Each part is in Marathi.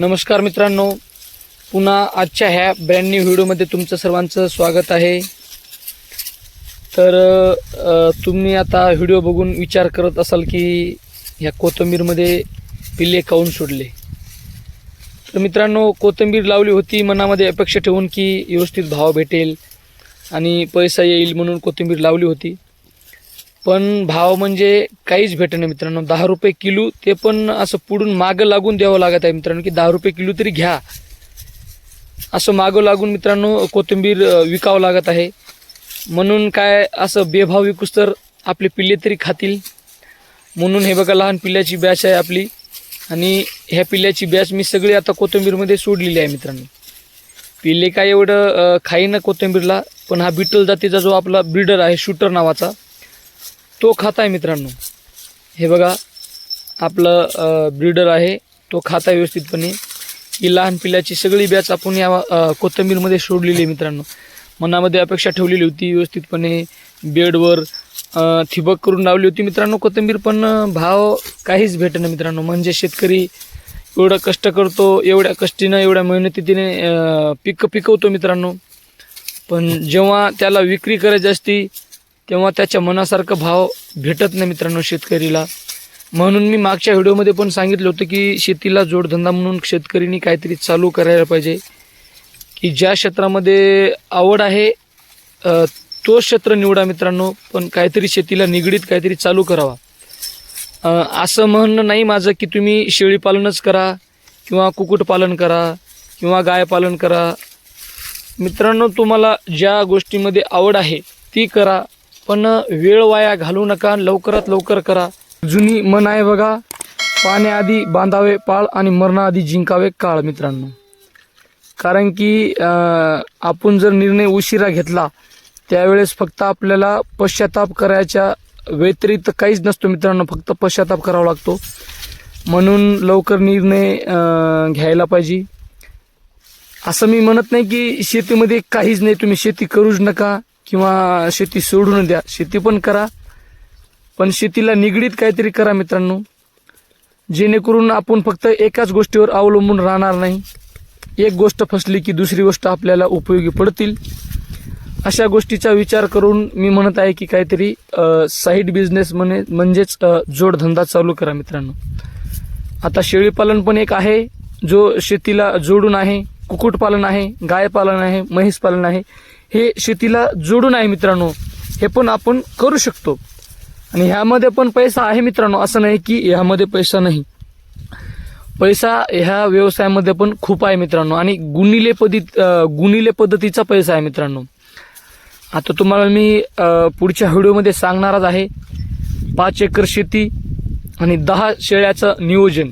नमस्कार मित्रांनो. पुन्हा आजच्या ह्या ब्रँड न्यू व्हिडिओमध्ये तुमचं सर्वांचं स्वागत आहे. तर तुम्ही आता व्हिडिओ बघून विचार करत असाल की ह्या कोथिंबीरमध्ये पिल्ले काऊन सोडले? तर मित्रांनो कोथिंबीर लावली होती मनामध्ये अपेक्षा ठेवून की व्यवस्थित भाव भेटेल आणि पैसा येईल म्हणून कोथिंबीर लावली होती. पण भाव म्हणजे काहीच भेटेना मित्रांनो. दहा रुपये किलो ते पण असं पुढून मागं लागून द्यावं लागत आहे मित्रांनो की दहा रुपये किलो तरी घ्या. असं मागं लागून मित्रांनो कोथिंबीर विकावं लागत आहे. म्हणून काय असं बेभाव विकूस तर आपले पिल्ले तरी खातील. म्हणून हे बघा लहान पिल्ल्याची बॅच आहे आपली. आणि ह्या पिल्ल्याची बॅच मी सगळी आता कोथिंबीरमध्ये सोडलेली आहे मित्रांनो. पिल्ले काय एवढं खाईन कोथिंबीरला पण हा बिटल जातीचा जो आपला ब्रिडर आहे शूटर नावाचा तो खात आहे मित्रांनो. हे बघा आपलं ब्रीडर आहे तो खाता व्यवस्थितपणे. ही लहान पिल्लाची सगळी बॅच आपण या कोथंबीरमध्ये कोथिंबीरमध्ये सोडलेली आहे मित्रांनो. मनामध्ये अपेक्षा ठेवलेली होती व्यवस्थितपणे बेडवर ठिबक करून लावली होती मित्रांनो. कोथिंबीर पण भाव काहीच भेटणं मित्रांनो. म्हणजे शेतकरी एवढं कष्ट करतो एवढ्या कष्टीनं एवढ्या मेहनतीने पिकं पिकवतो मित्रांनो. पण जेव्हा त्याला विक्री करायची असती तेव्हा त्याच्या मनासारखं भाव भेटत नाही मित्रांनो शेतकरीला. म्हणून मी मागच्या व्हिडिओमध्ये पण सांगितलं होतं की शेतीला जोडधंदा म्हणून शेतकरीनी काहीतरी चालू करायला पाहिजे. की ज्या क्षेत्रामध्ये आवड आहे तो क्षेत्र निवडा मित्रांनो पण काहीतरी शेतीला निगडीत काहीतरी चालू करावा. असं म्हणणं नाही माझं की तुम्ही शेळीपालनच करा किंवा कुक्कुटपालन करा किंवा गायपालन करा. मित्रांनो तुम्हाला ज्या गोष्टीमध्ये आवड आहे ती करा. पण वेळ वाया घालू नका लवकरात लवकर करा. जुनी मन आहे बघा. पाण्याआधी बांधावे पाळ आणि मरणाआधी जिंकावे काळ मित्रांनो. कारण की आपण जर निर्णय उशिरा घेतला त्यावेळेस फक्त आपल्याला पश्चाताप करायच्या व्यतिरिक्त काहीच नसतो मित्रांनो. फक्त पश्चाताप करावा लागतो. म्हणून लवकर निर्णय घ्यायला पाहिजे. असं मी म्हणत नाही की शेतीमध्ये काहीच नाही तुम्ही शेती करूच नका. किंवा शेती सोडून द्या. शेती पण करा. पण शेतीला निगडीत काहीतरी करा मित्रांनो. जेणेकरून आपण फक्त एकाच गोष्टीवर अवलंबून राहणार नाही. एक गोष्ट फसली की दुसरी गोष्ट आपल्याला उपयोगी पडतील. अशा गोष्टीचा विचार करून मी म्हणत आहे की काहीतरी साईड बिझनेस म्हणे म्हणजेच जोडधंदा चालू करा मित्रांनो. आता शेळीपालन पण एक आहे जो शेतीला जोडून आहे कुक्कुटपालन आहे गायपालन आहे म्हैस पालन आहे. हे शेतीला जोडून आहे मित्रांनो. हे पण आपण करू शकतो. आणि ह्यामध्ये पण पैसा आहे मित्रांनो. असं नाही की ह्यामध्ये पैसा नाही. पैसा ह्या व्यवसायामध्ये पण खूप आहे मित्रांनो. आणि गुणिले पद्धत गुणिले पद्धतीचा पैसा आहे मित्रांनो. आता तुम्हाला मी पुढच्या व्हिडिओमध्ये सांगणारच आहे. पाच एकर शेती आणि दहा शेळ्याचं नियोजन.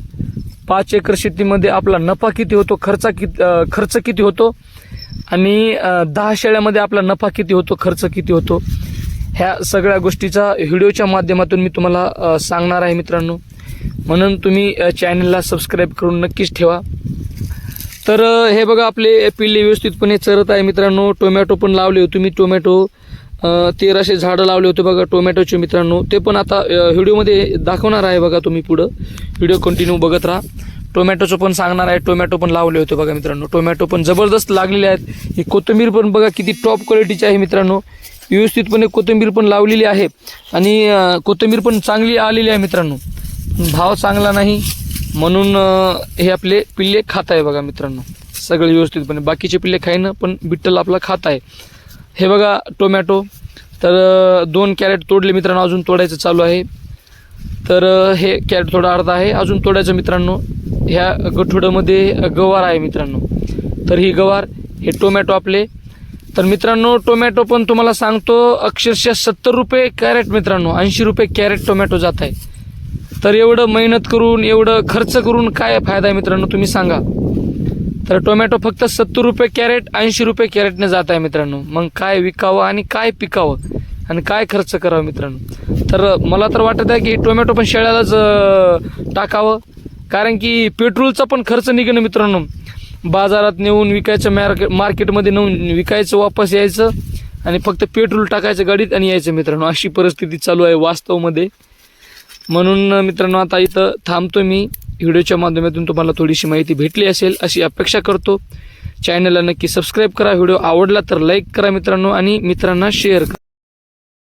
पाच एकर शेतीमध्ये आपला नफा किती होतो खर्च किती खर्च किती होतो आणि दहा शेळ्यामध्ये आपला नफा किती होतो खर्च किती होतो ह्या सगळ्या गोष्टीचा व्हिडिओच्या माध्यमातून मी तुम्हाला सांगणार आहे मित्रांनो. म्हणून तुम्ही चॅनलला सबस्क्राईब करून नक्कीच ठेवा. तर हे बघा आपले पिल्ले व्यवस्थितपणे चरत आहे मित्रांनो. टोमॅटो पण लावले होते मी टोमॅटो तेराशे झाडं लावले होते बघा टोमॅटोचे मित्रांनो. ते पण आता व्हिडिओमध्ये दाखवणार आहे बघा तुम्ही पुढं. व्हिडिओ कंटिन्यू बघत राहा. टोमॅटोचं पण सांगणार आहे. टोमॅटो पण लावले होते बघा मित्रांनो. टोमॅटो पण जबरदस्त लागलेले आहेत. ही कोथिंबीर पण बघा किती टॉप क्वालिटीची आहे मित्रांनो. व्यवस्थितपणे कोथिंबीर पण लावलेली आहे. आणि कोथिंबीर पण चांगली आलेली आहे मित्रांनो. भाव चांगला नाही. म्हणून हे आपले पिल्ले खात आहे बघा मित्रांनो. सगळे व्यवस्थितपणे. बाकीचे पिल्ले खाईनं पण बिट्टल आपला खात आहे. हे बघा टोमॅटो. तर दोन कॅरेट तोडले मित्रांनो. अजून तोडायचं चालू आहे. तर हे कॅरेट थोडा अर्धा आहे. अजून तोडायचं मित्रांनो. ह्या गठुड्यामध्ये गवार आहे मित्रांनो. तर ही गवार हे टोमॅटो आपले. तर मित्रांनो टोमॅटो पण तुम्हाला सांगतो अक्षरशः सत्तर रुपये कॅरेट मित्रांनो ऐंशी रुपये कॅरेट टोमॅटो जात आहे. तर एवढं मेहनत करून एवढं खर्च करून काय फायदा आहे मित्रांनो तुम्ही सांगा. तर टोमॅटो फक्त सत्तर रुपये कॅरेट ऐंशी रुपये कॅरेटने जात आहे मित्रांनो. मग काय विकावं आणि काय पिकावं आणि काय खर्च करावं मित्रांनो. तर मला तर वाटत आहे की टोमॅटो पण शेळ्यालाच टाकावं. कारण की पेट्रोलचा पण खर्च निघणं मित्रांनो. बाजारात नेऊन विकायचं मार्केट मार्केटमध्ये नेऊन विकायचं वापस यायचं आणि फक्त पेट्रोल टाकायचं गाडीत आणि यायचं मित्रांनो. अशी परिस्थिती चालू आहे वास्तवमध्ये. म्हणून मित्रांनो आता इथं थांबतो मी. व्हिडिओच्या माध्यमातून तुम्हाला थोडीशी माहिती भेटली असेल अशी अपेक्षा करतो. चॅनलला नक्की सबस्क्राईब करा. व्हिडिओ आवडला तर लाईक करा मित्रांनो आणि मित्रांना शेअर करा.